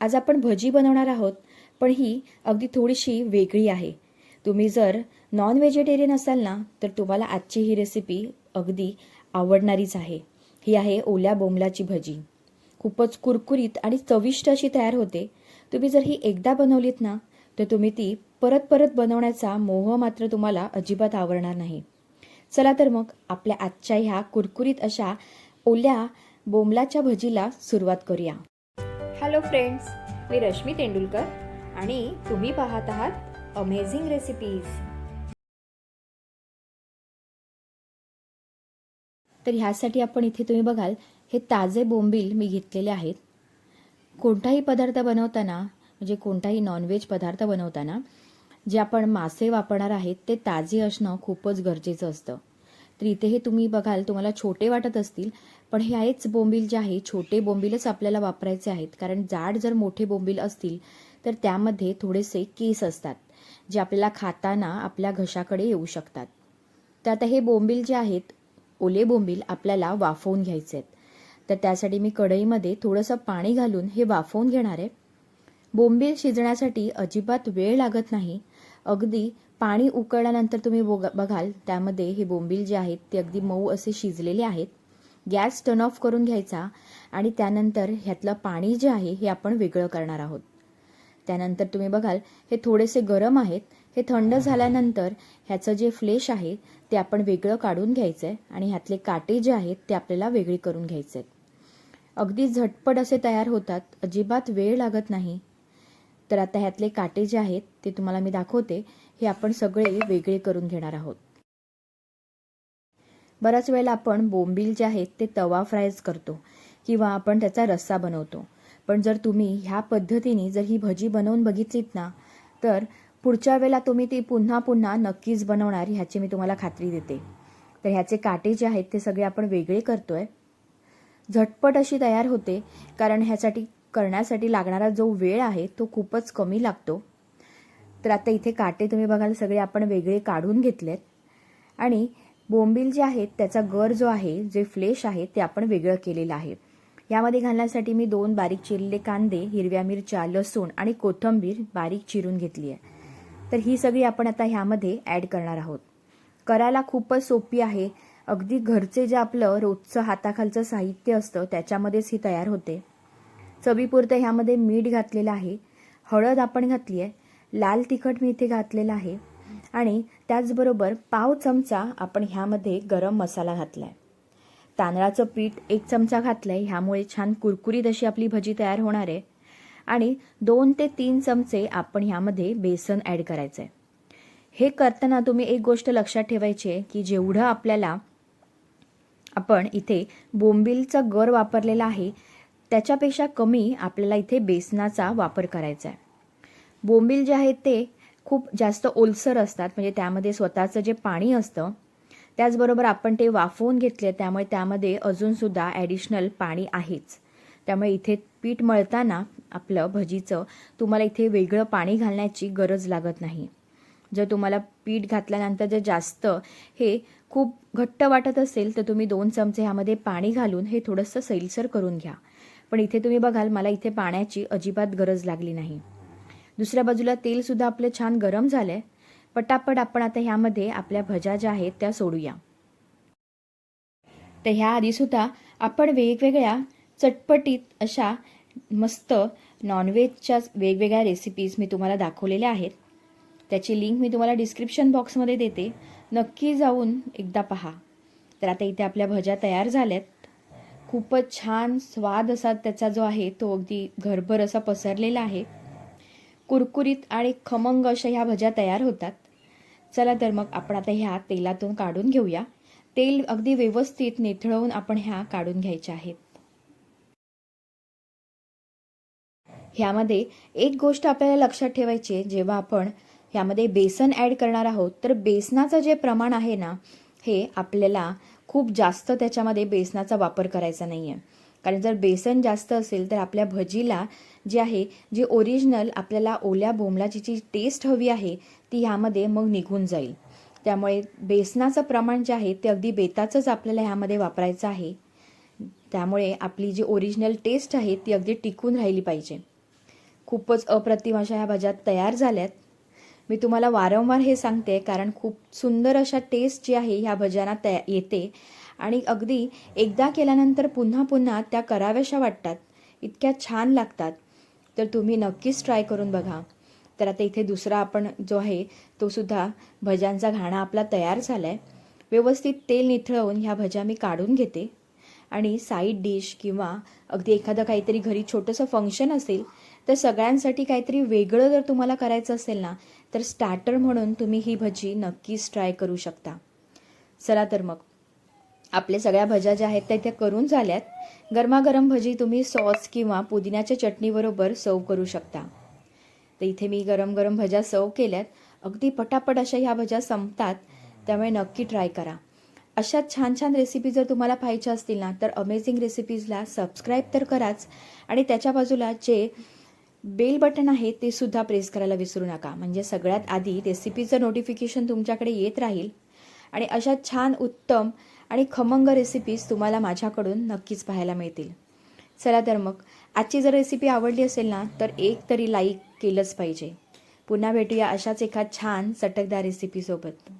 आज आपण भजी बनवणार आहोत पण ही अगदी थोडीशी वेगळी आहे. तुम्ही जर नॉन व्हेजिटेरियन असाल ना तर तुम्हाला आजची ही रेसिपी अगदी आवडणारीच आहे. ही आहे ओल्या बोंबलाची भजी. खूपच कुरकुरीत आणि चविष्ट अशी तयार होते. तुम्ही जर ही एकदा बनवलीत ना तर तुम्ही ती परत परत बनवण्याचा मोह मात्र तुम्हाला अजिबात आवडणार नाही. चला तर मग आपल्या आजच्या ह्या कुरकुरीत अशा ओल्या बोंबलाच्या भजीला सुरुवात करूया. हॅलो फ्रेंड्स मी रश्मी तेंडुलकर आणि तुम्ही पाहत आहात अमेझिंग रेसिपीज तर ह्यासाठी आपण इथे तुम्ही बघाल हे ताजे बोंबील मी घेतलेले आहेत. कोणताही पदार्थ बनवताना म्हणजे कोणताही नॉनव्हेज पदार्थ बनवताना जे आपण मासे वापरणार आहेत ते ताजे असणं खूपच गरजेचं असतं. तर इथे हे तुम्ही बघाल तुम्हाला छोटे वाटत असतील पण हे आहेच बोंबील जे आहे छोटे बोंबीलच आपल्याला वापरायचे आहेत. कारण जाड जर मोठे बोंबील असतील तर त्यामध्ये थोडेसे केस असतात जे आपल्याला खाताना आपल्या घशाकडे येऊ शकतात. तर आता हे बोंबील जे आहेत ओले बोंबील आपल्याला वाफवून घ्यायचे आहेत. तर त्यासाठी मी कढईमध्ये थोडंसं पाणी घालून हे वाफवून घेणार आहे. बोंबील शिजण्यासाठी अजिबात वेळ लागत नाही. अगदी पाणी उकळल्यानंतर तुम्ही बोग- बघाल त्यामध्ये हे बोंबील जे आहेत ते अगदी मऊ असे शिजलेले आहेत. गॅस टर्न ऑफ करून घ्यायचा आणि त्यानंतर ह्यातलं पाणी जे आहे हे आपण वेगळं करणार आहोत. त्यानंतर तुम्ही बघाल हे थोडेसे गरम आहेत. हे थंड झाल्यानंतर ह्याचं जे फ्लेश आहे ते आपण वेगळं काढून घ्यायचं आहे आणि ह्यातले काटे जे आहेत ते आपल्याला वेगळे करून घ्यायचे आहेत अगदी झटपट असे तयार होतात. अजिबात वेळ लागत नाही. तर आता ह्यातले काटे जे आहेत ते तुम्हाला मी दाखवते. हे आपण सगळे वेगळे करून घेणार आहोत. बऱ्याच वेळेला आपण बोंबील जे आहेत ते तवा फ्रायज करतो किंवा आपण त्याचा रस्सा बनवतो. पण जर तुम्ही ह्या पद्धतीने जर ही भजी बनवून बघितलीत ना तर पुढच्या वेळेला तुम्ही ती पुन्हा पुन्हा नक्कीच बनवणार ह्याची मी तुम्हाला खात्री देते. तर ह्याचे काटे जे आहेत ते सगळे आपण वेगळे करतोय. झटपट अशी तयार होते कारण ह्यासाठी करण्यासाठी लागणारा जो वेळ आहे तो खूपच कमी लागतो. तर आता इथे काटे तुम्ही बघाल सगळे आपण वेगळे काढून घेतलेत. आणि बोंबील जे आहेत त्याचा गर जो आहे जे फ्लेश आहे ते आपण वेगळं केलेलं आहे. यामध्ये घालण्यासाठी मी दोन बारीक चिरलेले कांदे हिरव्या मिरच्या लसूण आणि कोथिंबीर बारीक चिरून घेतली आहे. तर ही सगळी आपण आता ह्यामध्ये ॲड करणार आहोत. करायला खूपच सोपी आहे. अगदी घरचे जे आपलं रोजचं हाताखालचं साहित्य असतं त्याच्यामध्येच ही तयार होते. चवीपुरतं ह्यामध्ये मीठ घातलेलं आहे. हळद आपण घातली आहे लाल तिखट मी इथे घातलेलं आहे. आणि त्याचबरोबर पाव चमचा आपण ह्यामध्ये गरम मसाला घातला आहे तांदळाचं पीठ एक चमचा घातलं आहे ह्यामुळे छान कुरकुरीत अशी आपली भजी तयार होणार आहे. आणि दोन ते तीन चमचे आपण ह्यामध्ये बेसन ॲड करायचं आहे हे करताना तुम्ही एक गोष्ट लक्षात ठेवायची आहे की जेवढं आपल्याला आपण इथे बोंबिलचा गर वापरलेला आहे त्याच्यापेक्षा कमी आपल्याला इथे बेसनाचा वापर करायचा आहे. बोंबील जे आहेत ते खूप जास्त ओलसर असतात म्हणजे त्यामध्ये स्वतःचं जे पाणी असतं त्याचबरोबर आपण ते वाफवून घेतले त्यामुळे त्यामध्ये अजूनसुद्धा ॲडिशनल पाणी आहेच. त्यामुळे इथे पीठ मळताना आपलं भजीचं तुम्हाला इथे वेगळं पाणी घालण्याची गरज लागत नाही. जर तुम्हाला पीठ घातल्यानंतर जर जास्त हे खूप घट्ट वाटत असेल तर तुम्ही दोन चमचे ह्यामध्ये पाणी घालून हे थोडंसं सैलसर करून घ्या. पण इथे तुम्ही बघाल मला इथे पाण्याची अजिबात गरज लागली नाही. दुसऱ्या बाजूला तेलसुद्धा आपलं छान गरम झालं आहे पटापट आपण आता ह्यामध्ये आपल्या भज्या ज्या आहेत त्या सोडूया. तर ह्या आधीसुद्धा आपण वेगवेगळ्या चटपटीत अशा मस्त नॉनव्हेजच्या वेगवेगळ्या रेसिपीज मी तुम्हाला दाखवलेल्या आहेत. त्याची लिंक मी तुम्हाला डिस्क्रिप्शन बॉक्समध्ये देते. नक्की जाऊन एकदा पहा. तर आता इथे आपल्या भज्या तयार झाल्यात. खूपच छान स्वाद असा त्याचा जो आहे तो अगदी घरभर असा पसरलेला आहे. कुरकुरीत आणि खमंग अशा ह्या भज्या तयार होतात. चला तर मग आपण आता ह्या तेलातून काढून घेऊया. तेल अगदी व्यवस्थित निथळवून आपण ह्या काढून घ्यायच्या आहेत. ह्यामध्ये एक गोष्ट आपल्याला लक्षात ठेवायची आहे जेव्हा आपण ह्यामध्ये बेसन ॲड करणार आहोत तर बेसनाचं जे प्रमाण आहे ना हे आपल्याला खूप जास्त त्याच्यामध्ये बेसनाचा वापर करायचा नाही आहे कारण जर बेसन जास्त असेल तर आपल्या भजीला जे आहे जी ओरिजिनल आपल्याला ओल्या बोंबलाची जी टेस्ट हवी आहे ती ह्यामध्ये मग निघून जाईल. त्यामुळे बेसनाचं प्रमाण जे आहे ते अगदी बेताचंच आपल्याला ह्यामध्ये वापरायचं आहे. त्यामुळे आपली जी ओरिजिनल टेस्ट आहे ती अगदी टिकून राहिली पाहिजे. खूपच अप्रतिम अशा ह्या भाज्या तयार झाल्यात. मी तुम्हाला वारंवार हे सांगते कारण खूप सुंदर अशा टेस्ट जी आहे ह्या भज्यांना तया येते. आणि अगदी एकदा केल्यानंतर पुन्हा पुन्हा त्या कराव्याशा वाटतात. इतक्या छान लागतात. तर तुम्ही नक्कीच ट्राय करून बघा. तर आता इथे दुसरा आपण जो आहे तो सुद्धा भज्यांचा घाणा आपला तयार झाला आहे व्यवस्थित तेल निथळवून ह्या भज्या मी काढून घेते. आणि साईड डिश किंवा अगदी एखादं काहीतरी घरी छोटंसं फंक्शन असेल तर सगळ्यांसाठी काहीतरी वेगळं जर तुम्हाला करायचं असेल ना तर स्टार्टर म्हणून तुम्ही ही भजी नक्कीच ट्राय करू शकता. चला तर मग. आपल्या सगळ्या भज्या ज्या आहेत त्या इथे करून झाल्यात. गरमागरम भजी तुम्ही सॉस किंवा पुदिन्याच्या चटणीबरोबर सर्व करू शकता. तर इथे मी गरम गरम भज्या सर्व केल्यात. अगदी पटापट अशा ह्या भज्या संपतात त्यामुळे नक्की ट्राय करा. अशा छान छान रेसिपी जर तुम्हाला पाहिजे असतील ना तर अमेझिंग रेसिपीजला सबस्क्राईब तर कराच. आणि त्याच्या बाजूला जे बेल बटन आहे ते सुद्धा प्रेस करायला विसरू नका. म्हणजे सगळ्यात आधी रेसिपीचं नोटिफिकेशन तुमच्याकडे येत राहील आणि अशा छान उत्तम आणि खमंग रेसिपीज तुम्हाला माझ्याकडून नक्कीच पाहायला मिळतील. चला तर मग आजची जर रेसिपी आवडली असेल ना तर एक तरी लाईक केलंच पाहिजे. पुन्हा भेटूया अशाच एका छान चटकदार रेसिपीसोबत